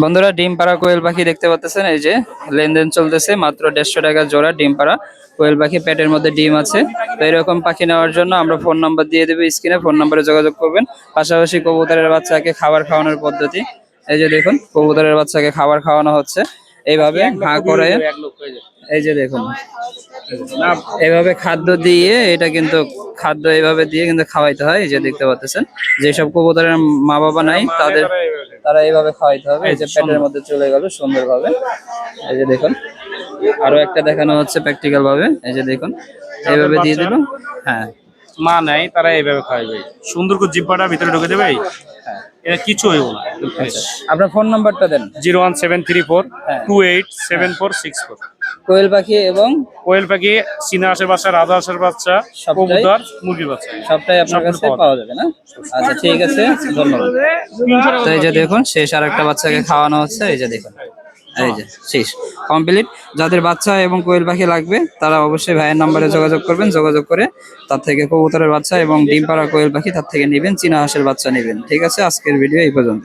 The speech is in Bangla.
বন্ধুরা, ডিম পাড়া কোয়েল পাখি দেখতে পাচ্ছেন? এই যে লেনদেন চলতেছে, মাত্র দেড়শো টাকা জোড়া ডিম পাড়া। কোয়েল পাখি পেটের মধ্যে ডিম আছে। তো এরকম পাখি নেওয়ার জন্য আমরা ফোন নাম্বার দিয়ে দেবো স্ক্রিনে, ফোন নাম্বারে যোগাযোগ করবেন। পাশাপাশি কবুতরের বাচ্চাকে খাবার খাওয়ানোর পদ্ধতি। এই যে দেখুন, কবুতরের বাচ্চাকে খাবার খাওয়ানো হচ্ছে। এইভাবে হাঁ করে, এই যে দেখুন এভাবে খাদ্য দিয়ে এটা কিন্তু খাদ্য এইভাবে দিয়ে কিন্তু খাওয়াইতে হয়। এই যে দেখতে পাচ্ছেন, যেসব কবুতরের মা বাবা নাই, তাদের তারা এইভাবে খাওয়াইতে হবে এই যে পেটের মধ্যে চলে গেল সুন্দরভাবে। এই যে দেখুন আরও একটা দেখানো হচ্ছে প্র্যাকটিক্যাল ভাবে এই যে দেখুন এইভাবে দিয়ে দিল। হ্যাঁ। মা নাই তারা এইভাবে খাওয়াইবে। সুন্দর করে জিব্বাটা ভিতরে ঢুকে দেবে? হ্যাঁ। এটা কিছু হইব না। আচ্ছা। আপনার ফোন নাম্বারটা দেন। Zero one seven three four হ্যাঁ। Two eight seven four six four. কোয়েল পাখি এবং কোয়েল পাখি চীনা হাঁসের বাচ্চা রাজা হাঁসের বাচ্চা সবটাই? কবুতর মুরগির বাচ্চা। সবটাই আপনার কাছে পাওয়া পাওয়া যাবে। না? আচ্ছা ঠিক আছে ধন্যবাদ। তো এই যে দেখুন শেষ আর একটা বাচ্চাকে খাওয়ানো হচ্ছে এই যে দেখুন এই যে শেষ। কমপ্লিট। যাদের বাচ্চা এবং কোয়েল পাখি লাগবে তারা অবশ্যই ভাইয়ের নাম্বারে যোগাযোগ করবেন যোগাযোগ করে তার থেকে কবুতরের বাচ্চা এবং ডিম পাড়া কোয়েল পাখি তার থেকে নেবেন চীনা হাঁসের বাচ্চা নেবেন। ঠিক আছে আজকের ভিডিও এই পর্যন্ত